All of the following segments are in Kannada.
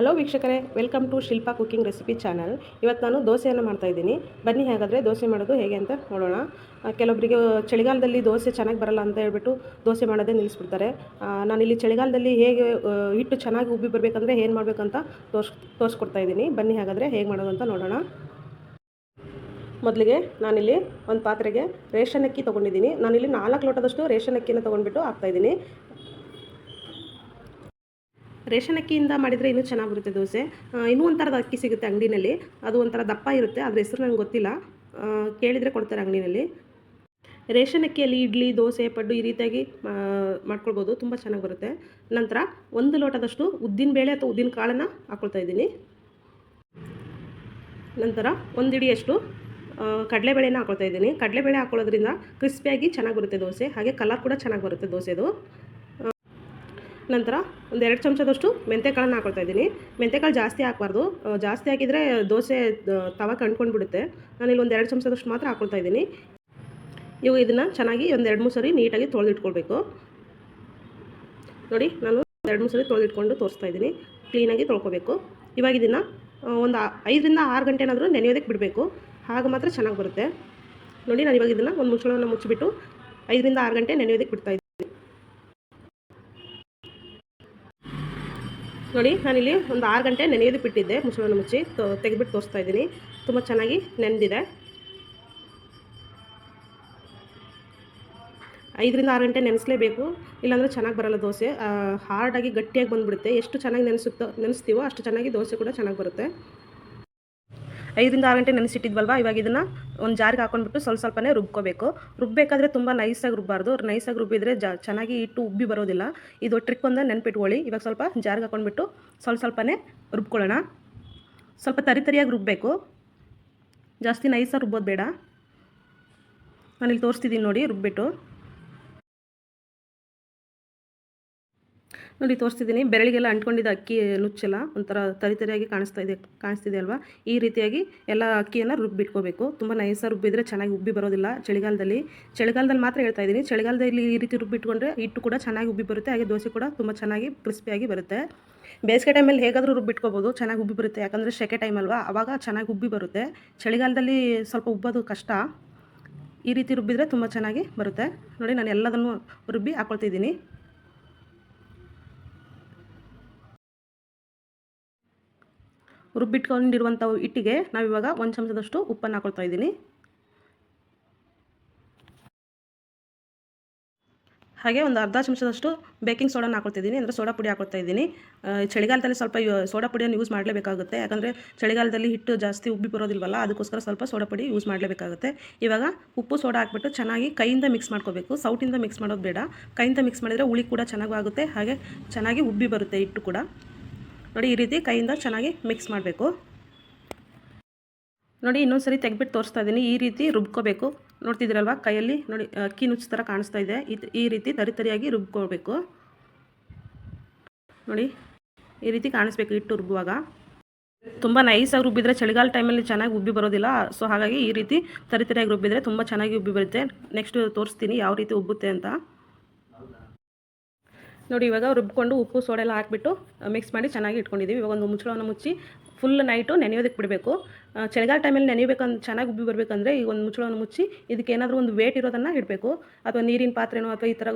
ಹಲೋ ವೀಕ್ಷಕರೇ welcome to Shilpa cooking recipe channel ಇವತ್ತು ನಾನು ದೋಸೆಯನ್ನು ಮಾಡ್ತಾಯಿದ್ದೀನಿ ಬನ್ನಿ ಹಾಗಾದರೆ ದೋಸೆ ಮಾಡೋದು ಹೇಗೆ ಅಂತ ನೋಡೋಣ. ಕೆಲವೊಬ್ಬರಿಗೆ ಚಳಿಗಾಲದಲ್ಲಿ ದೋಸೆ ಚೆನ್ನಾಗಿ ಬರಲ್ಲ ಅಂತ ಹೇಳ್ಬಿಟ್ಟು ದೋಸೆ ಮಾಡೋದೇ ನಿಲ್ಲಿಸ್ಬಿಡ್ತಾರೆ. ನಾನಿಲ್ಲಿ ಚಳಿಗಾಲದಲ್ಲಿ ಹೇಗೆ ಹಿಟ್ಟು ಚೆನ್ನಾಗಿ ಉಬ್ಬಿ ಬರಬೇಕಂದ್ರೆ ಏನು ಮಾಡಬೇಕಂತ ತೋರ್ಸ್, ತೋರಿಸ್ಕೊಡ್ತಾ ಇದ್ದೀನಿ. ಬನ್ನಿ ಹಾಗಾದರೆ ಹೇಗೆ ಮಾಡೋದು ಅಂತ ನೋಡೋಣ. ಮೊದಲಿಗೆ ನಾನಿಲ್ಲಿ ಒಂದು ಪಾತ್ರೆಗೆ ರೇಷನ್ ಅಕ್ಕಿ ತೊಗೊಂಡಿದ್ದೀನಿ. ನಾನಿಲ್ಲಿ ನಾಲ್ಕು ಲೋಟದಷ್ಟು ರೇಷನ್ ಅಕ್ಕಿನ ತೊಗೊಂಡ್ಬಿಟ್ಟು ಹಾಕ್ತಾಯಿದ್ದೀನಿ ರೇಷನ್ ಅಕ್ಕಿಯಿಂದ ಮಾಡಿದರೆ ಇನ್ನೂ ಚೆನ್ನಾಗಿ ಬರುತ್ತೆ ದೋಸೆ ಇನ್ನೂ ಒಂಥರದ ಅಕ್ಕಿ ಸಿಗುತ್ತೆ ಅಂಗಡಿನಲ್ಲಿ. ಅದು ಒಂಥರ ದಪ್ಪ ಇರುತ್ತೆ ಅದರ ಹೆಸರು ನನಗೆ ಗೊತ್ತಿಲ್ಲ. ಕೇಳಿದರೆ ಕೊಡ್ತಾರೆ ಅಂಗಡಿನಲ್ಲಿ. ರೇಷನ್ ಅಕ್ಕಿಯಲ್ಲಿ ಇಡ್ಲಿ ದೋಸೆ ಪಡ್ಡು ಈ ರೀತಿಯಾಗಿ ಮಾಡ್ಕೊಳ್ಬೋದು. ತುಂಬ ಚೆನ್ನಾಗಿ ಬರುತ್ತೆ. ನಂತರ ಒಂದು ಲೋಟದಷ್ಟು ಉದ್ದಿನ ಬೇಳೆ ಅಥವಾ ಉದ್ದಿನ ಕಾಳನ್ನು ಹಾಕ್ಕೊಳ್ತಾ ಇದ್ದೀನಿ. ನಂತರ ಒಂದು ಹಿಡಿಯಷ್ಟು ಆ, ಕಡಲೆಬೇಳೆನ ಹಾಕ್ಕೊಳ್ತಾ ಇದ್ದೀನಿ. ಕಡಲೆಬೇಳೆ ಹಾಕೊಳ್ಳೋದ್ರಿಂದ ಕ್ರಿಸ್ಪಿಯಾಗಿ ಚೆನ್ನಾಗಿ ಬರುತ್ತೆ ದೋಸೆ. ಹಾಗೆ ಕಲರ್ ಕೂಡ ಚೆನ್ನಾಗಿ ಬರುತ್ತೆ ದೋಸೆದು. ನಂತರ ಒಂದು ಎರಡು ಚಮಚದಷ್ಟು ಮೆಂತೆಕಾಳನ್ನು ಹಾಕೊಳ್ತಾ ಇದ್ದೀನಿ. ಮೆಂತೆಕಾಳು ಜಾಸ್ತಿ ಹಾಕಬಾರ್ದು. ಜಾಸ್ತಿ ಹಾಕಿದರೆ ದೋಸೆ ತವ ಕಂಡ್ಕೊಂಡು ಬಿಡುತ್ತೆ ನಾನಿಲ್ಲಿ ಒಂದು ಎರಡು ಚಮಚದಷ್ಟು ಮಾತ್ರ ಹಾಕೊಳ್ತಾ ಇದ್ದೀನಿ. ಇವು ಇದನ್ನು ಚೆನ್ನಾಗಿ ಒಂದು ಎರಡು ಮೂರು ಸರಿ ನೀಟಾಗಿ ತೊಳೆದಿಟ್ಕೊಳ್ಬೇಕು. ನೋಡಿ, ನಾನು ಎರಡು ಮೂರು ಸರಿ ತೊಳೆದಿಟ್ಕೊಂಡು ತೋರಿಸ್ತಾ ಇದ್ದೀನಿ. ಕ್ಲೀನಾಗಿ ತೊಳ್ಕೊಬೇಕು. ಇವಾಗ ಇದನ್ನು ಒಂದು ಐದರಿಂದ ಆರು ಗಂಟೆನಾದರೂ ನೆನೆಯೋದಕ್ಕೆ ಬಿಡಬೇಕು. ಆಗ ಮಾತ್ರ ಚೆನ್ನಾಗಿ ಬರುತ್ತೆ. ನೋಡಿ, ನಾನು ಇವಾಗ ಇದನ್ನು ಒಂದು ಮುಚ್ಚಳವನ್ನು ಮುಚ್ಚಿಬಿಟ್ಟು ಐದರಿಂದ ಆರು ಗಂಟೆ ನೆನೆಯೋದಕ್ಕೆ ಬಿಡ್ತಾ ನೋಡಿ, ನಾನಿಲ್ಲಿ ಒಂದು ಆರು ಗಂಟೆ ನೆನೆಯೋದು ಬಿಟ್ಟಿದ್ದೆ ಮುಚ್ಚಳನ ಮುಚ್ಚಿ ತೊ, ತೆಗೆದ್ಬಿಟ್ಟು ತೋರಿಸ್ತಾ ಇದ್ದೀನಿ. ತುಂಬ ಚೆನ್ನಾಗಿ ನೆನೆದಿದೆ ಐದರಿಂದ ಆರು ಗಂಟೆ ನೆನೆಸಲೇಬೇಕು. ಇಲ್ಲಾಂದರೆ ಚೆನ್ನಾಗಿ ಬರಲ್ಲ ದೋಸೆ. ಹಾರ್ಡಾಗಿ ಗಟ್ಟಿಯಾಗಿ ಬಂದುಬಿಡುತ್ತೆ. ಎಷ್ಟು ಚೆನ್ನಾಗಿ ನೆನೆಸುತ್ತೋ, ನೆನೆಸ್ತೀವೋ ಅಷ್ಟು ಚೆನ್ನಾಗಿ ದೋಸೆ ಕೂಡ ಚೆನ್ನಾಗಿ ಬರುತ್ತೆ. ಐದರಿಂದ ಆರು ಗಂಟೆ ನೆನೆಸಿಟ್ಟಿದ್ವಲ್ವ? ಇವಾಗ ಇದನ್ನು ಒಂದು ಜಾರಿಗೆ ಹಾಕೊಂಡ್ಬಿಟ್ಟು ಸ್ವಲ್ಪ ಸ್ವಲ್ಪನೇ ರುಬ್ಕೋಬೇಕು. ರುಬ್ಬೇಕಾದ್ರೆ ತುಂಬ ನೈಸಾಗಿ ರುಬ್ಬಾರ್ದು. ನೈಸಾಗಿ ರುಬ್ಬಿದ್ರೆ ಜಾ ಚೆನ್ನಾಗಿ ಇಟ್ಟು ಉಬ್ಬಿ ಬರೋದಿಲ್ಲ. ಇದು ಟ್ರಿಕ್ ಒಂದು ನೆನ್ಪಿಟ್ಕೊಳ್ಳಿ. ಇವಾಗ ಸ್ವಲ್ಪ ಜಾರಿಗೆ ಹಾಕೊಂಡ್ಬಿಟ್ಟು ಸ್ವಲ್ಪ ಸ್ವಲ್ಪನೇ ರುಬ್ಕೊಳ್ಳೋಣ. ಸ್ವಲ್ಪ ತರಿ ತರಿಯಾಗಿ ರುಬ್ಬಬೇಕು ಜಾಸ್ತಿ ನೈಸಾಗಿ ರುಬ್ಬೋದು ಬೇಡ. ನಾನಿಲ್ಲಿ ತೋರಿಸ್ತಿದ್ದೀನಿ ನೋಡಿ, ರುಬ್ಬಿಟ್ಟು. ನೋಡಿ, ತೋರಿಸ್ತಿದ್ದೀನಿ. ಬೆರಳಿಗೆಲ್ಲ ಅಂಟ್ಕೊಂಡಿದ್ದ ಅಕ್ಕಿ ನುಚ್ಚೆಲ್ಲ ಒಂಥರ ತರಿ ತರಿಯಾಗಿ ಕಾಣಿಸ್ತಾ ಇದೆ, ಕಾಣಿಸ್ತಿದೆ ಅಲ್ವಾ? ಈ ರೀತಿಯಾಗಿ ಎಲ್ಲ ಅಕ್ಕಿಯನ್ನು ರುಬ್ಬಿಟ್ಕೋಬೇಕು. ತುಂಬ ನೈಸ ರುಬ್ಬಿದ್ರೆ ಚೆನ್ನಾಗಿ ಉಬ್ಬಿ ಬರೋದಿಲ್ಲ ಚಳಿಗಾಲದಲ್ಲಿ. ಚಳಿಗಾಲದಲ್ಲಿ ಮಾತ್ರ ಹೇಳ್ತಾ ಇದ್ದೀನಿ. ಚಳಿಗಾಲದಲ್ಲಿ ಈ ರೀತಿ ರುಬ್ಬಿಟ್ಕೊಂಡ್ರೆ ಹಿಟ್ಟು ಕೂಡ ಚೆನ್ನಾಗಿ ಉಬ್ಬಿ ಬರುತ್ತೆ. ಹಾಗೆ ದೋಸೆ ಕೂಡ ತುಂಬ ಚೆನ್ನಾಗಿ ಕ್ರಿಸ್ಪಿಯಾಗಿ ಬರುತ್ತೆ. ಬೇಸಿಗೆ ಟೈಮಲ್ಲಿ ಹೇಗಾದರೂ ರುಬ್ಬಿಟ್ಕೋಬೋದು. ಚೆನ್ನಾಗಿ ಉಬ್ಬಿ ಬರುತ್ತೆ. ಯಾಕಂದರೆ ಸೆಕೆ ಟೈಮ್ ಅಲ್ವಾ? ಆವಾಗ ಚೆನ್ನಾಗಿ ಉಬ್ಬಿ ಬರುತ್ತೆ. ಚಳಿಗಾಲದಲ್ಲಿ ಸ್ವಲ್ಪ ಉಬ್ಬೋದು ಕಷ್ಟ. ಈ ರೀತಿ ರುಬ್ಬಿದರೆ ತುಂಬ ಚೆನ್ನಾಗಿ ಬರುತ್ತೆ. ನೋಡಿ, ನಾನು ಎಲ್ಲದನ್ನು ರುಬ್ಬಿ ಹಾಕ್ಕೊಳ್ತಿದ್ದೀನಿ ರುಬ್ಬಿಟ್ಕೊಂಡಿರುವಂಥ ಹಿಟ್ಟಿಗೆ ನಾವಿವಾಗ ಒಂದು ಚಮಚದಷ್ಟು ಉಪ್ಪನ್ನು ಹಾಕೊಳ್ತಾ ಇದ್ದೀನಿ. ಹಾಗೆ ಒಂದು ಅರ್ಧ ಚಮಚದಷ್ಟು ಬೇಕಿಂಗ್ ಸೋಡಾನ ಹಾಕೊಳ್ತಿದ್ದೀನಿ. ಅಂದರೆ ಸೋಡಾ ಪುಡಿ ಹಾಕೊಳ್ತಾ ಇದ್ದೀನಿ. ಚಳಿಗಾಲದಲ್ಲಿ ಸ್ವಲ್ಪ ಸೋಡಾ ಪುಡಿಯನ್ನು ಯೂಸ್ ಮಾಡಲೇಬೇಕಾಗುತ್ತೆ. ಯಾಕಂದರೆ ಚಳಿಗಾಲದಲ್ಲಿ ಹಿಟ್ಟು ಜಾಸ್ತಿ ಉಬ್ಬಿ ಬರೋದಿಲ್ವಲ್ಲ, ಅದಕ್ಕೋಸ್ಕರ ಸ್ವಲ್ಪ ಸೋಡಾ ಪುಡಿ ಯೂಸ್ ಮಾಡಲೇಬೇಕಾಗುತ್ತೆ. ಇವಾಗ ಉಪ್ಪು ಸೋಡಾ ಹಾಕ್ಬಿಟ್ಟು ಚೆನ್ನಾಗಿ ಕೈಯಿಂದ ಮಿಕ್ಸ್ ಮಾಡ್ಕೋಬೇಕು. ಸೌಟಿಂದ ಮಿಕ್ಸ್ ಮಾಡೋದು ಬೇಡ. ಕೈಯಿಂದ ಮಿಕ್ಸ್ ಮಾಡಿದರೆ ಹುಳಿ ಕೂಡ ಚೆನ್ನಾಗಿ ಆಗುತ್ತೆ. ಹಾಗೆ ಚೆನ್ನಾಗಿ ಉಬ್ಬಿ ಬರುತ್ತೆ ಹಿಟ್ಟು ಕೂಡ. ನೋಡಿ ಈ ರೀತಿ ಕೈಯಿಂದ ಚೆನ್ನಾಗಿ ಮಿಕ್ಸ್ ಮಾಡಬೇಕು. ನೋಡಿ ಇನ್ನೊಂದು ಸರಿ ತೆಗೆದ್ಬಿಟ್ಟು ತೋರಿಸ್ತಾ ಇದ್ದೀನಿ ಈ ರೀತಿ ರುಬ್ಕೋಬೇಕು. ನೋಡ್ತಿದ್ದೀರಲ್ವ ಕೈಯಲ್ಲಿ? ನೋಡಿ ಅಕ್ಕಿ ನುಚ್ಚು ಥರ ಕಾಣಿಸ್ತಾ ಇದೆ. ಈ- ರೀತಿ ತರಿ ತರಿಯಾಗಿ ರುಬ್ಕೋಬೇಕು. ನೋಡಿ, ಈ ರೀತಿ ಕಾಣಿಸ್ಬೇಕು ಹಿಟ್ಟು ರುಬ್ಬುವಾಗ ತುಂಬ ನೈಸಾಗಿ ರುಬ್ಬಿದ್ರೆ ಚಳಿಗಾಲ ಟೈಮಲ್ಲಿ ಚೆನ್ನಾಗಿ ಉಬ್ಬಿ ಬರೋದಿಲ್ಲ. ಸೊ ಹಾಗಾಗಿ ಈ ರೀತಿ ತರಿ ತರಿಯಾಗಿ ರುಬ್ಬಿದ್ರೆ ತುಂಬ ಚೆನ್ನಾಗಿ ಉಬ್ಬಿ ಬರುತ್ತೆ. ನೆಕ್ಸ್ಟ್ ತೋರಿಸ್ತೀನಿ ಯಾವ ರೀತಿ ಉಬ್ಬುತ್ತೆ ಅಂತ. ನೋಡಿ, ಇವಾಗ ರುಬ್ಕೊಂಡು ಉಪ್ಪು ಸೋಡೆ ಎಲ್ಲ ಹಾಕ್ಬಿಟ್ಟು ಮಿಕ್ಸ್ ಮಾಡಿ ಚೆನ್ನಾಗಿ ಇಟ್ಕೊಂಡಿದ್ದೀವಿ ಇವಾಗ ಒಂದು ಮುಚ್ಚಳವನ್ನು ಮುಚ್ಚಿ ಫುಲ್ ನೈಟು ನೆನೆಯೋದಕ್ಕೆ ಬಿಡಬೇಕು. ಚಳಿಗಾಲ ಟೈಮಲ್ಲಿ ಅಂದ್ರೆ ಚೆನ್ನಾಗಿ ಉಬ್ಬಿ ಬರಬೇಕಂದ್ರೆ ಈಗ ಒಂದು ಮುಚ್ಚಳವನ್ನು ಮುಚ್ಚಿ ಇದಕ್ಕೆ ಏನಾದರೂ ಒಂದು ವೇಟ್ ಇರೋದನ್ನು ಇಡಬೇಕು. ಅಥವಾ ನೀರಿನ ಪಾತ್ರೆನೋ ಅಥವಾ ಈ ಥರ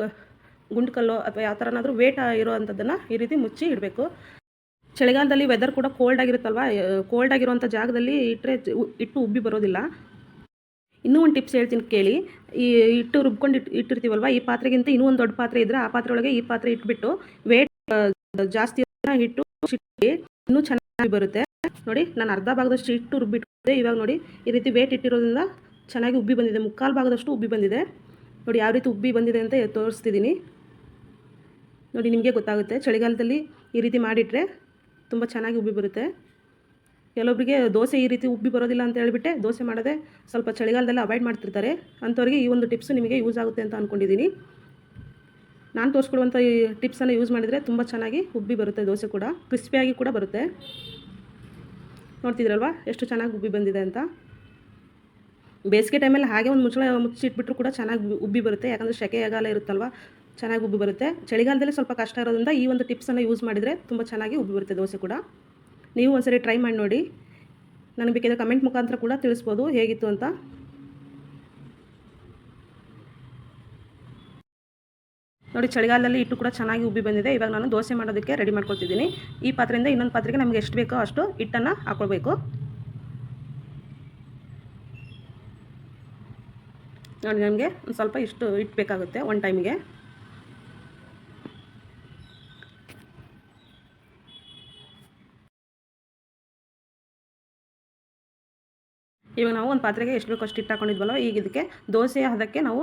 ಗುಂಡ್ಕಲ್ಲೋ ಅಥವಾ ಯಾವ ಥರನಾದರೂ ವೇಟ್ ಇರೋವಂಥದ್ದನ್ನು ಈ ರೀತಿ ಮುಚ್ಚಿ ಇಡಬೇಕು. ಚಳಿಗಾಲದಲ್ಲಿ ವೆದರ್ ಕೂಡ ಕೋಲ್ಡ್ ಆಗಿರುತ್ತಲ್ವ? ಕೋಲ್ಡ್ ಆಗಿರುವಂಥ ಜಾಗದಲ್ಲಿ ಇಟ್ಟರೆ ಇಟ್ಟು ಉಬ್ಬಿ ಬರೋದಿಲ್ಲ. ಇನ್ನೂ ಒಂದು ಟಿಪ್ಸ್ ಹೇಳ್ತೀನಿ ಕೇಳಿ. ಈ ಇಟ್ಟು ರುಬ್ಕೊಂಡು ಇಟ್ಟು ಇಟ್ಟಿರ್ತೀವಲ್ವ, ಈ ಪಾತ್ರೆಗಿಂತ ಇನ್ನೂ ಒಂದು ದೊಡ್ಡ ಪಾತ್ರೆ ಇದ್ದರೆ ಆ ಪಾತ್ರೆ ಒಳಗೆ ಈ ಪಾತ್ರೆ ಇಟ್ಬಿಟ್ಟು ವೇಟ್ ಜಾಸ್ತಿ ಹಿಟ್ಟು ಚಿಟ್ಟಿ ಇನ್ನೂ ಚೆನ್ನಾಗಿ ಬರುತ್ತೆ. ನೋಡಿ, ನಾನು ಅರ್ಧ ಭಾಗದಷ್ಟು ಹಿಟ್ಟು ರುಬ್ಬಿಟ್ಟಿದ್ದೆ ಇವಾಗ ನೋಡಿ, ಈ ರೀತಿ ವೇಟ್ ಇಟ್ಟಿರೋದ್ರಿಂದ ಚೆನ್ನಾಗಿ ಉಬ್ಬಿ ಬಂದಿದೆ. ಮುಕ್ಕಾಲು ಭಾಗದಷ್ಟು ಉಬ್ಬಿ ಬಂದಿದೆ. ನೋಡಿ, ಯಾವ ರೀತಿ ಉಬ್ಬಿ ಬಂದಿದೆ ಅಂತ ತೋರಿಸ್ತಿದ್ದೀನಿ. ನೋಡಿ, ನಿಮಗೆ ಗೊತ್ತಾಗುತ್ತೆ. ಚಳಿಗಾಲದಲ್ಲಿ ಈ ರೀತಿ ಮಾಡಿಟ್ರೆ ತುಂಬ ಚೆನ್ನಾಗಿ ಉಬ್ಬಿ ಬರುತ್ತೆ. ಕೆಲವೊಬ್ಬರಿಗೆ ದೋಸೆ ಈ ರೀತಿ ಉಬ್ಬಿ ಬರೋದಿಲ್ಲ ಅಂತ ಹೇಳಿಬಿಟ್ಟೆ. ದೋಸೆ ಮಾಡೋದೇ ಸ್ವಲ್ಪ ಚಳಿಗಾಲದಲ್ಲಿ ಅವಾಯ್ಡ್ ಮಾಡ್ತಿರ್ತಾರೆ. ಅಂಥವ್ರಿಗೆ ಈ ಒಂದು ಟಿಪ್ಸು ನಿಮಗೆ ಯೂಸ್ ಆಗುತ್ತೆ ಅಂತ ಅಂದ್ಕೊಂಡಿದ್ದೀನಿ ನಾನು ತೋರಿಸ್ಕೊಡುವಂಥ ಈ ಟಿಪ್ಸನ್ನು ಯೂಸ್ ಮಾಡಿದರೆ ತುಂಬ ಚೆನ್ನಾಗಿ ಉಬ್ಬಿ ಬರುತ್ತೆ, ದೋಸೆ ಕೂಡ. ಕ್ರಿಸ್ಪಿಯಾಗಿ ಕೂಡ ಬರುತ್ತೆ. ನೋಡ್ತಿದ್ರಲ್ವಾ? ಎಷ್ಟು ಚೆನ್ನಾಗಿ ಉಬ್ಬಿ ಬಂದಿದೆ ಅಂತ. ಬೇಸಿಗೆ ಟೈಮಲ್ಲಿ ಹಾಗೆ ಒಂದು ಮುಚ್ಚಳ ಮುಚ್ಚಿಟ್ಬಿಟ್ರು ಕೂಡ ಚೆನ್ನಾಗಿ ಉಬ್ಬಿ- ಬರುತ್ತೆ. ಯಾಕಂದರೆ ಸೆಕೆಗಾಲ ಇರುತ್ತಲ್ವ? ಚೆನ್ನಾಗಿ ಉಬ್ಬಿ ಬರುತ್ತೆ. ಚಳಿಗಾಲದಲ್ಲಿ ಸ್ವಲ್ಪ ಕಷ್ಟ ಇರೋದ್ರಿಂದ ಈ ಒಂದು ಟಿಪ್ಸನ್ನು ಯೂಸ್ ಮಾಡಿದರೆ ತುಂಬ ಚೆನ್ನಾಗಿ ಉಬ್ಬಿ ಬರುತ್ತೆ ದೋಸೆ ಕೂಡ. ನೀವು ಒಂದ್ಸರಿ ಟ್ರೈ ಮಾಡಿ ನೋಡಿ. ನನಗೆ ಬೇಕಿದ್ರೆ ಕಮೆಂಟ್ ಮುಖಾಂತರ ಕೂಡ ತಿಳಿಸ್ಬೋದು. ಹೇಗಿತ್ತು ಅಂತ. ನೋಡಿ, ಚಳಿಗಾಲದಲ್ಲಿ ಹಿಟ್ಟು ಕೂಡ ಚೆನ್ನಾಗಿ ಉಬ್ಬಿ ಬಂದಿದೆ. ಇವಾಗ ನಾನು ದೋಸೆ ಮಾಡೋದಕ್ಕೆ ರೆಡಿ ಮಾಡ್ಕೊಳ್ತಿದ್ದೀನಿ. ಈ ಪಾತ್ರೆಯಿಂದ ಇನ್ನೊಂದು ಪಾತ್ರೆಗೆ ನಮಗೆ ಎಷ್ಟು ಬೇಕೋ ಅಷ್ಟು ಹಿಟ್ಟನ್ನು ಹಾಕ್ಕೊಳ್ಬೇಕು ನೋಡಿ, ನಮಗೆ ಒಂದು ಸ್ವಲ್ಪ ಇಷ್ಟು ಹಿಟ್ಟು ಬೇಕಾಗುತ್ತೆ ಒನ್ ಟೈಮಿಗೆ ಇವಾಗ ನಾವು ಒಂದು ಪಾತ್ರೆಗೆ ಎಷ್ಟು ಬೇಕೋ ಅಷ್ಟು ಹಿಟ್ಟು ಹಾಕೊಂಡಿದ್ವಲ್ಲ, ಈಗ ಇದಕ್ಕೆ ದೋಸೆ, ಅದಕ್ಕೆ ನಾವು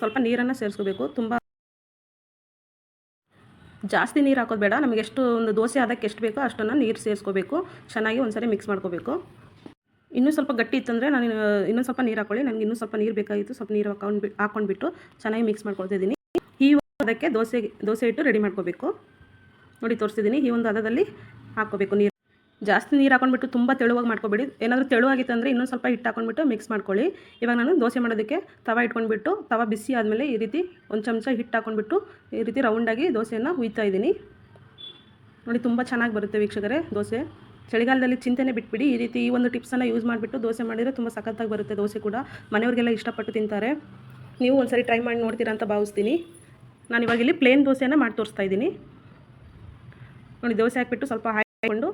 ಸ್ವಲ್ಪ ನೀರನ್ನು ಸೇರಿಸ್ಕೋಬೇಕು. ತುಂಬ ಜಾಸ್ತಿ ನೀರು ಹಾಕೋದು ಬೇಡ, ನಮಗೆ ಎಷ್ಟು ಒಂದು ದೋಸೆ ಅದಕ್ಕೆ ಎಷ್ಟು ಬೇಕೋ ಅಷ್ಟನ್ನು ನೀರು ಸೇರಿಸ್ಕೋಬೇಕು. ಚೆನ್ನಾಗಿ ಒಂದ್ಸರಿ ಮಿಕ್ಸ್ ಮಾಡ್ಕೋಬೇಕು. ಇನ್ನೂ ಸ್ವಲ್ಪ ಗಟ್ಟಿ ಇತ್ತಂದರೆ ನಾನು ಇನ್ನೊಂದು ಸ್ವಲ್ಪ ನೀರು ಹಾಕೊಳ್ಳಿ. ನನಗೆ ಇನ್ನೂ ಸ್ವಲ್ಪ ನೀರು ಬೇಕಾಗಿತ್ತು, ಸ್ವಲ್ಪ ನೀರು ಹಾಕೊಂಡು ಹಾಕೊಂಡ್ಬಿಟ್ಟು ಚೆನ್ನಾಗಿ ಮಿಕ್ಸ್ ಮಾಡ್ಕೊಳ್ತಿದ್ದೀನಿ ಈ ಅದಕ್ಕೆ ದೋಸೆ ದೋಸೆ ಇಟ್ಟು ರೆಡಿ ಮಾಡ್ಕೋಬೇಕು. ನೋಡಿ ತೋರಿಸ್ತಿದ್ದೀನಿ, ಈ ಒಂದು ಹದದಲ್ಲಿ ಹಾಕ್ಕೋಬೇಕು ನೀರು. ಜಾಸ್ತಿ ನೀರು ಹಾಕೊಂಡ್ಬಿಟ್ಟು ತುಂಬ ತೆಳುವಾಗಿ ಮಾಡ್ಕೊಬೇಡಿ. ಏನಾದರೂ ತೆಳುವಾಗಿತ್ತು ಅಂದರೆ ಇನ್ನೊಂದು ಸ್ವಲ್ಪ ಹಿಟ್ಟು ಹಾಕೊಂಡ್ಬಿಟ್ಟು ಮಿಕ್ಸ್ ಮಾಡ್ಕೊಳ್ಳಿ. ಇವಾಗ ನಾನು ದೋಸೆ ಮಾಡೋದಕ್ಕೆ ತವ ಇಟ್ಕೊಂಡ್ಬಿಟ್ಟು, ತವ ಬಿಸಿ ಆದಮೇಲೆ ಈ ರೀತಿ ಒಂದು ಚಮಚ ಹಿಟ್ಟು ಹಾಕೊಂಡ್ಬಿಟ್ಟು ಈ ರೀತಿ ರೌಂಡಾಗಿ ದೋಸೆಯನ್ನು ಹುಯ್ತಾ ಇದ್ದೀನಿ. ನೋಡಿ ತುಂಬ ಚೆನ್ನಾಗಿ ಬರುತ್ತೆ ವೀಕ್ಷಕರೇ ದೋಸೆ. ಚಳಿಗಾಲದಲ್ಲಿ ಚಿಂತೆನೆ ಬಿಟ್ಬಿಡಿ. ಈ ರೀತಿ ಈ ಒಂದು ಟಿಪ್ಸನ್ನು ಯೂಸ್ ಮಾಡಿಬಿಟ್ಟು ದೋಸೆ ಮಾಡಿದರೆ ತುಂಬ ಸಖತ್ತಾಗಿ ಬರುತ್ತೆ ದೋಸೆ ಕೂಡ. ಮನೆಯವ್ರಿಗೆಲ್ಲ ಇಷ್ಟಪಟ್ಟು ತಿಂತಾರೆ. ನೀವು ಒಂದ್ಸರಿ ಟ್ರೈ ಮಾಡಿ ನೋಡ್ತೀರಾ ಅಂತ ಭಾವಿಸ್ತೀನಿ. ನಾನು ಇವಾಗ ಇಲ್ಲಿ ಪ್ಲೇನ್ ದೋಸೆಯನ್ನು ಮಾಡಿ ತೋರಿಸ್ತಾ ಇದ್ದೀನಿ. ನೋಡಿ ದೋಸೆ ಹಾಕ್ಬಿಟ್ಟು ಸ್ವಲ್ಪ ಒಂದು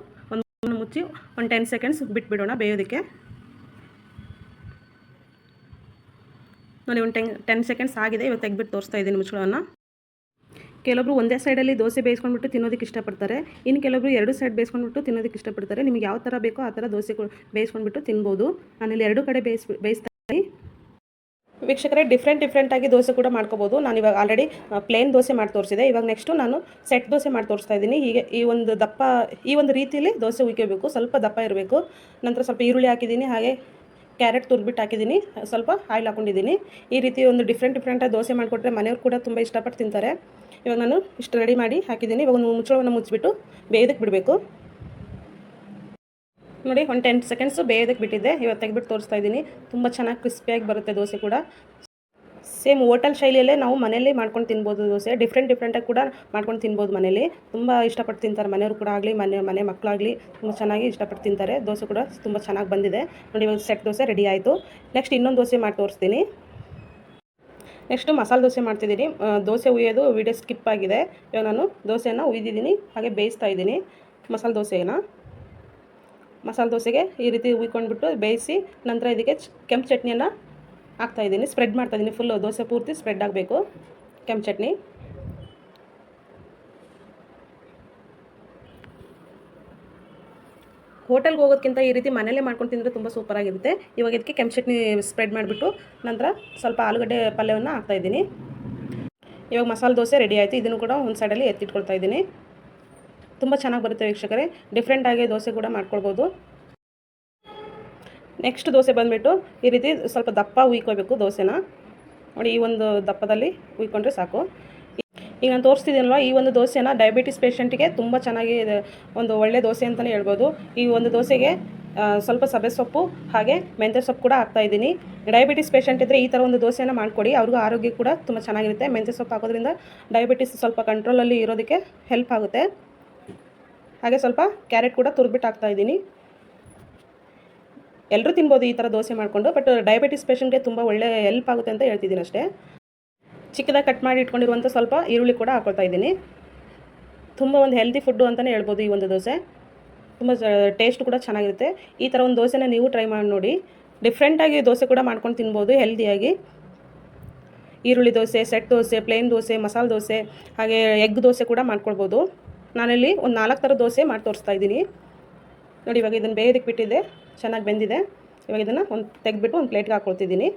ಮುಚ್ಚಿ ಒಂದು ಟೆನ್ ಸೆಕೆಂಡ್ಸ್ ಬಿಟ್ಬಿಡೋಣ ಬೇಯೋದಕ್ಕೆ. ನೋಡಿ ಒಂದು ಟೆನ್ ಟೆನ್ ಸೆಕೆಂಡ್ಸ್ ಆಗಿದೆ ಇವತ್ತು ತೆಗೆದ್ಬಿಟ್ಟು ತೋರಿಸ್ತಾ ಇದ್ದೀನಿ ಮುಚ್ಚಳವನ್ನು. ಕೆಲವೊಬ್ರು ಒಂದೇ ಸೈಡಲ್ಲಿ ದೋಸೆ ಬೇಯಿಸ್ಕೊಂಡ್ಬಿಟ್ಟು ತಿನ್ನೋದಕ್ಕೆ ಇಷ್ಟಪಡ್ತಾರೆ. ಇನ್ನು ಕೆಲವೊಬ್ರು ಎರಡು ಸೈಡ್ ಬೇಯಿಸ್ಕೊಂಡ್ಬಿಟ್ಟು ತಿನ್ನೋದಕ್ಕೆ ಇಷ್ಟಪಡ್ತಾರೆ. ನಿಮಗೆ ಯಾವ ಥರ ಬೇಕೋ ಆ ಥರ ದೋಸೆ ಬೇಯಿಸ್ಕೊಂಡ್ಬಿಟ್ಟು ತಿನ್ಬೋದು. ನಾನಿಲ್ಲಿ ಎರಡು ಕಡೆ ಬೇಯಿಸ್, ಬೇಯಿಸ್ತಾ ವೀಕ್ಷಕರೇ ಡಿಫ್ರೆಂಟ್ ಡಿಫ್ರೆಂಟಾಗಿ ದೋಸೆ ಕೂಡ ಮಾಡ್ಕೋಬೋದು. ನಾನು ಇವಾಗ ಆಲ್ರೆಡಿ ಪ್ಲೇನ್ ದೋಸೆ ಮಾಡಿ ತೋರಿಸಿದೆ. ಇವಾಗ ನೆಕ್ಸ್ಟು ನಾನು ಸೆಟ್ ದೋಸೆ ಮಾಡಿ ತೋರಿಸ್ತಾ ಇದ್ದೀನಿ. ಹೀಗೆ ಈ ಒಂದು ದಪ್ಪ, ಈ ಒಂದು ರೀತಿಯಲ್ಲಿ ದೋಸೆ ಉಯ್ಕೋಬೇಕು ಸ್ವಲ್ಪ ದಪ್ಪ ಇರಬೇಕು. ನಂತರ ಸ್ವಲ್ಪ ಈರುಳ್ಳಿ ಹಾಕಿದ್ದೀನಿ. ಹಾಗೆ ಕ್ಯಾರೆಟ್ ತುರ್ಬಿಟ್ಟು ಹಾಕಿದ್ದೀನಿ. ಸ್ವಲ್ಪ ಆಯಿಲ್ ಹಾಕೊಂಡಿದ್ದೀನಿ. ಈ ರೀತಿ ಒಂದು ಡಿಫ್ರೆಂಟ್ ಡಿಫ್ರೆಂಟಾಗಿ ದೋಸೆ ಮಾಡಿಕೊಟ್ರೆ ಮನೆಯವ್ರು ಕೂಡ ತುಂಬ ಇಷ್ಟಪಟ್ಟು ತಿಂತಾರೆ. ಇವಾಗ ನಾನು ಇಷ್ಟು ರೆಡಿ ಮಾಡಿ ಹಾಕಿದ್ದೀನಿ. ಇವಾಗ ಒಂದು ಮುಚ್ಚಳವನ್ನು ಮುಚ್ಚಿಬಿಟ್ಟು ಬೇಯೋದಕ್ಕೆ ಬಿಡಬೇಕು. ನೋಡಿ, ಒಂದು ಟೆನ್ ಸೆಕೆಂಡ್ಸು ಬೇಯೋದಕ್ಕೆ ಬಿಟ್ಟಿದ್ದೆ. ಇವತ್ತು ತೆಗೆದ್ಬಿಟ್ಟು ತೋರಿಸ್ತಾ ಇದ್ದೀನಿ. ತುಂಬ ಚೆನ್ನಾಗಿ ಕ್ರಿಸ್ಪಿಯಾಗಿ ಬರುತ್ತೆ ದೋಸೆ ಕೂಡ. ಸೇಮ್ ಹೋಟೆಲ್ ಶೈಲಿಯಲ್ಲೇ ನಾವು ಮನೇಲಿ ಮಾಡ್ಕೊಂಡು ತಿನ್ಬೋದು ದೋಸೆ. ಡಿಫ್ರೆಂಟ್ ಡಿಫ್ರೆಂಟಾಗಿ ಕೂಡ ಮಾಡ್ಕೊಂಡು ತಿನ್ಬೋದು ಮನೇಲಿ ತುಂಬ ಇಷ್ಟಪಟ್ಟು ತಿಂತಾರೆ. ಮನೆಯವರು ಕೂಡ ಆಗಲಿ, ಮನೆ ಮನೆ ಮಕ್ಕಳಾಗಲಿ ತುಂಬ ಚೆನ್ನಾಗಿ ಇಷ್ಟಪಟ್ಟು ತಿಂತಾರೆ. ದೋಸೆ ಕೂಡ ತುಂಬ ಚೆನ್ನಾಗಿ ಬಂದಿದೆ. ನೋಡಿ ಇವಾಗ ಸೆಟ್ ದೋಸೆ ರೆಡಿ ಆಯಿತು. ನೆಕ್ಸ್ಟ್ ಇನ್ನೊಂದು ದೋಸೆ ಮಾಡಿ ತೋರಿಸ್ತೀನಿ. ನೆಕ್ಸ್ಟು ಮಸಾಲೆ ದೋಸೆ ಮಾಡ್ತಿದ್ದೀನಿ. ದೋಸೆ ಉಯ್ಯೋದು ವಿಡಿಯೋ ಸ್ಕಿಪ್ ಆಗಿದೆ. ಇವಾಗ ನಾನು ದೋಸೆಯನ್ನು ಉಯ್ದಿದ್ದೀನಿ. ಹಾಗೆ ಬೇಯಿಸ್ತಾ ಇದ್ದೀನಿ. ಮಸಾಲೆ ದೋಸೆನ ಮಸಾಲೆ ದೋಸೆಗೆ ಈ ರೀತಿ ಉಯ್ಕೊಂಡ್ಬಿಟ್ಟು ಬೇಯಿಸಿ ನಂತರ ಇದಕ್ಕೆ ಕೆಂಪು ಚಟ್ನಿಯನ್ನು ಹಾಕ್ತಾಯಿದ್ದೀನಿ ಸ್ಪ್ರೆಡ್ ಮಾಡ್ತಾಯಿದ್ದೀನಿ ಫುಲ್ಲು ದೋಸೆ ಪೂರ್ತಿ ಸ್ಪ್ರೆಡ್ ಆಗಬೇಕು. ಕೆಂಪು ಚಟ್ನಿ. ಹೋಟೆಲ್ಗೆ ಹೋಗೋದಕ್ಕಿಂತ ಈ ರೀತಿ ಮನೇಲೇ ಮಾಡ್ಕೊಂಡು ತಿಂದರೆ ತುಂಬ ಸೂಪರಾಗಿರುತ್ತೆ ಇವಾಗ ಇದಕ್ಕೆ ಕೆಂಪು ಚಟ್ನಿ ಸ್ಪ್ರೆಡ್ ಮಾಡಿಬಿಟ್ಟು ನಂತರ ಸ್ವಲ್ಪ ಆಲೂಗಡ್ಡೆ ಪಲ್ಯವನ್ನು ಹಾಕ್ತಾಯಿದ್ದೀನಿ ಇವಾಗ ಮಸಾಲೆ ದೋಸೆ ರೆಡಿ ಆಯಿತು. ಇದನ್ನು ಕೂಡ ಒಂದು ಸೈಡಲ್ಲಿ ಎತ್ತಿಟ್ಕೊಳ್ತಾ ಇದ್ದೀನಿ. ತುಂಬ ಚೆನ್ನಾಗಿ ಬರುತ್ತೆ ವೀಕ್ಷಕರೇ. ಡಿಫ್ರೆಂಟಾಗಿ ದೋಸೆ ಕೂಡ ಮಾಡ್ಕೊಳ್ಬೋದು. ನೆಕ್ಸ್ಟ್ ದೋಸೆ ಬಂದುಬಿಟ್ಟು ಈ ರೀತಿ ಸ್ವಲ್ಪ ದಪ್ಪ ಉಯ್ಕೋಬೇಕು ದೋಸೆನ. ನೋಡಿ, ಈ ಒಂದು ದಪ್ಪದಲ್ಲಿ ಉಯ್ಕೊಂಡ್ರೆ ಸಾಕು. ಈಗ ನಾನು ತೋರಿಸ್ತಿದ್ದೀನಲ್ವ, ಈ ಒಂದು ದೋಸೆನ ಡಯಾಬಿಟಿಸ್ ಪೇಷಂಟಿಗೆ ತುಂಬ ಚೆನ್ನಾಗಿ ಒಂದು ಒಳ್ಳೆ ದೋಸೆ ಅಂತಲೇ ಹೇಳ್ಬೋದು. ಈ ಒಂದು ದೋಸೆಗೆ ಸ್ವಲ್ಪ ಸಬೆ ಸೊಪ್ಪು ಹಾಗೆ ಮೆಂತ್ಯ ಸೊಪ್ಪು ಕೂಡ ಹಾಕ್ತಾ ಇದ್ದೀನಿ. ಡಯಾಬಿಟಿಸ್ ಪೇಷೆಂಟ್ ಇದ್ದರೆ ಈ ಥರ ಒಂದು ದೋಸೆಯನ್ನು ಮಾಡಿಕೊಡಿ. ಅವ್ರಿಗೂ ಆರೋಗ್ಯ ಕೂಡ ತುಂಬ ಚೆನ್ನಾಗಿರುತ್ತೆ. ಮೆಂತ್ಯ ಸೊಪ್ಪು ಹಾಕೋದ್ರಿಂದ ಡಯಾಬಿಟಿಸ್ ಸ್ವಲ್ಪ ಕಂಟ್ರೋಲಲ್ಲಿ ಇರೋದಕ್ಕೆ ಹೆಲ್ಪ್ ಆಗುತ್ತೆ. ಹಾಗೆ ಸ್ವಲ್ಪ ಕ್ಯಾರೆಟ್ ಕೂಡ ತುರ್ಬಿಟ್ಟು ಹಾಕ್ತಾಯಿದ್ದೀನಿ ಎಲ್ಲರೂ ತಿನ್ಬೋದು ಈ ಥರ ದೋಸೆ ಮಾಡಿಕೊಂಡು ಬಟ್ ಡಯಾಬಿಟಿಸ್ ಪೇಷಂಟ್ಗೆ ತುಂಬ ಒಳ್ಳೆ ಹೆಲ್ಪ್ ಆಗುತ್ತೆ ಅಂತ ಹೇಳ್ತಿದ್ದೀನಿ ಅಷ್ಟೇ. ಚಿಕ್ಕದಾಗಿ ಕಟ್ ಮಾಡಿ ಇಟ್ಕೊಂಡಿರುವಂಥ ಸ್ವಲ್ಪ ಈರುಳ್ಳಿ ಕೂಡ ಹಾಕೊಳ್ತಾ ಇದ್ದೀನಿ. ತುಂಬ ಒಂದು ಹೆಲ್ದಿ ಫುಡ್ಡು ಅಂತಲೇ ಹೇಳ್ಬೋದು ಈ ಒಂದು ದೋಸೆ. ತುಂಬ ಟೇಸ್ಟ್ ಕೂಡ ಚೆನ್ನಾಗಿರುತ್ತೆ. ಈ ಥರ ಒಂದು ದೋಸೆನ ನೀವು ಟ್ರೈ ಮಾಡಿ ನೋಡಿ. ಡಿಫ್ರೆಂಟಾಗಿ ದೋಸೆ ಕೂಡ ಮಾಡ್ಕೊಂಡು ತಿನ್ಬೋದು ಹೆಲ್ದಿಯಾಗಿ ಈರುಳ್ಳಿ ದೋಸೆ ಸೆಟ್ ದೋಸೆ ಪ್ಲೇನ್ ದೋಸೆ, ಮಸಾಲೆ ದೋಸೆ, ಹಾಗೆ ಎಗ್ ದೋಸೆ ಕೂಡ ಮಾಡ್ಕೊಳ್ಬೋದು. ನಾನಿಲ್ಲಿ ಒಂದು ನಾಲ್ಕು ಥರ ದೋಸೆ ಮಾಡಿ ತೋರಿಸ್ತಾ ಇದ್ದೀನಿ. ನೋಡಿ, ಇವಾಗ ಇದನ್ನು ಬೇಯೋದಕ್ಕೆ ಬಿಟ್ಟಿದ್ದೆ. ಚೆನ್ನಾಗಿ ಬೆಂದಿದೆ. ಇವಾಗ ಇದನ್ನು ಒಂದು ತೆಗೆದ್ಬಿಟ್ಟು ಒಂದು ಪ್ಲೇಟ್ಗೆ ಹಾಕ್ಕೊಳ್ತಿದ್ದೀನಿ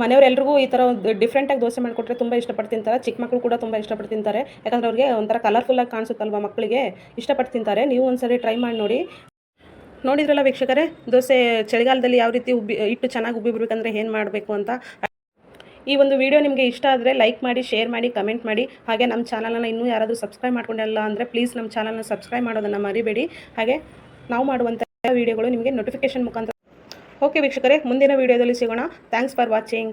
ಮನೆಯವರೆಲ್ರಿಗೂ ಈ ಥರ ಒಂದು ಡಿಫ್ರೆಂಟಾಗಿ ದೋಸೆ ಮಾಡಿಕೊಟ್ರೆ ತುಂಬ ಇಷ್ಟಪಟ್ಟು ತಿಂತಾರೆ ಚಿಕ್ಕ ಮಕ್ಕಳು ಕೂಡ ತುಂಬ ಇಷ್ಟಪಟ್ಟು ತಿಂತಾರೆ ಯಾಕಂದರೆ ಅವ್ರಿಗೆ ಒಂಥರ ಕಲರ್ಫುಲ್ಲಾಗಿ ಕಾಣಿಸುತ್ತಲ್ವ ಮಕ್ಕಳಿಗೆ ಇಷ್ಟಪಟ್ಟು ತಿಂತಾರೆ ನೀವು ಒಂದ್ಸರಿ ಟ್ರೈ ಮಾಡಿ ನೋಡಿ. ನೋಡಿದ್ರಲ್ಲ ವೀಕ್ಷಕರೇ, ದೋಸೆ ಚಳಿಗಾಲದಲ್ಲಿ ಯಾವ ರೀತಿ ಉಬ್ಬಿ ಇಟ್ಟು ಚೆನ್ನಾಗಿ ಉಬ್ಬಿ ಬಿಡ್ಬೇಕಂದ್ರೆ ಏನು ಮಾಡಬೇಕು ಅಂತ? ಈ ಒಂದು ವಿಡಿಯೋ ನಿಮಗೆ ಇಷ್ಟ ಆದರೆ ಲೈಕ್ ಮಾಡಿ ಶೇರ್ ಮಾಡಿ ಕಮೆಂಟ್ ಮಾಡಿ. ಹಾಗೆ ನಮ್ಮ ಚಾನಲನ್ನು ಇನ್ನೂ ಯಾರಾದರೂ ಸಬ್ಸ್ಕ್ರೈಬ್ ಮಾಡ್ಕೊಂಡಿಲ್ಲ ಅಂದರೆ ಪ್ಲೀಸ್ ನಮ್ಮ ಚಾನಲ್ನ ಸಬ್ಸ್ಕ್ರೈಬ್ ಮಾಡೋದನ್ನು ಮರಿಬೇಡಿ. ಹಾಗೆ ನಾವು ಮಾಡುವಂಥ ವೀಡಿಯೋಗಳು ನಿಮಗೆ ನೋಟಿಫಿಕೇಷನ್ ಮುಖಾಂತರ ಓಕೆ ವೀಕ್ಷಕರೇ, ಮುಂದಿನ ವೀಡಿಯೋದಲ್ಲಿ ಸಿಗೋಣ. Thanks for watching